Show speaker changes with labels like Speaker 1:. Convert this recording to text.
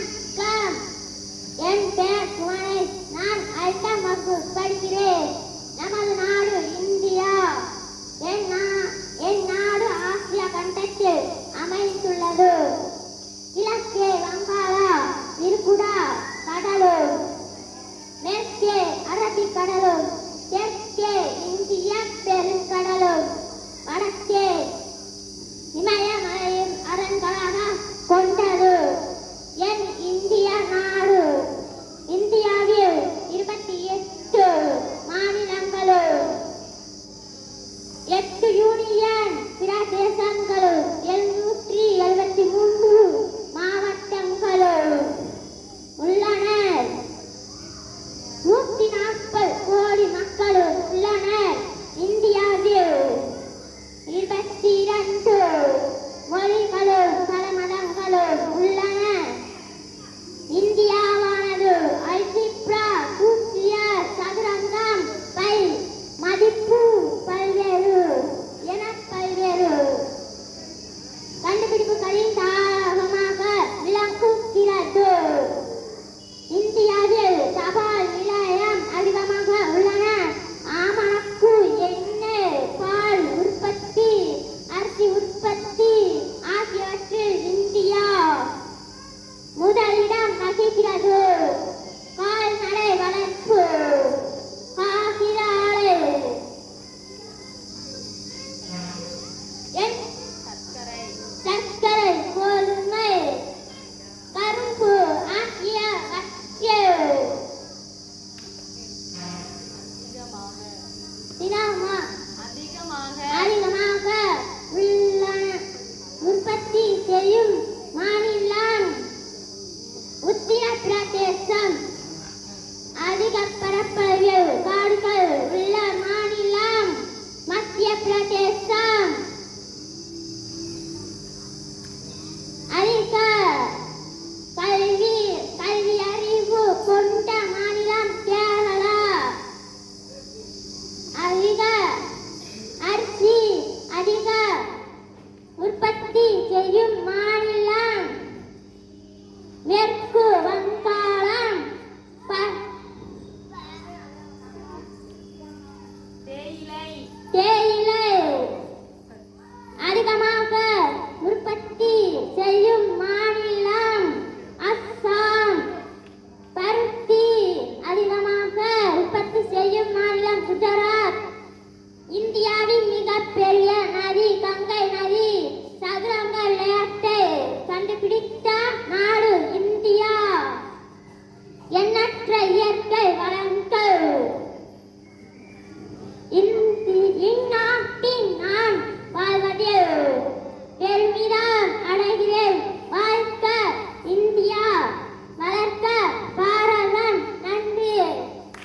Speaker 1: வணக்கம். என் பெயர் குமரேஷ் நான் ஐந்தாம் வகுப்பு படிக்கிறேன். நமது நாடு இந்தியா. என் என் நாடு ஆசியா கண்டத்தில் அமைந்துள்ளது. கிழக்கே வங்காளா திரிபுரா கடலூர். என்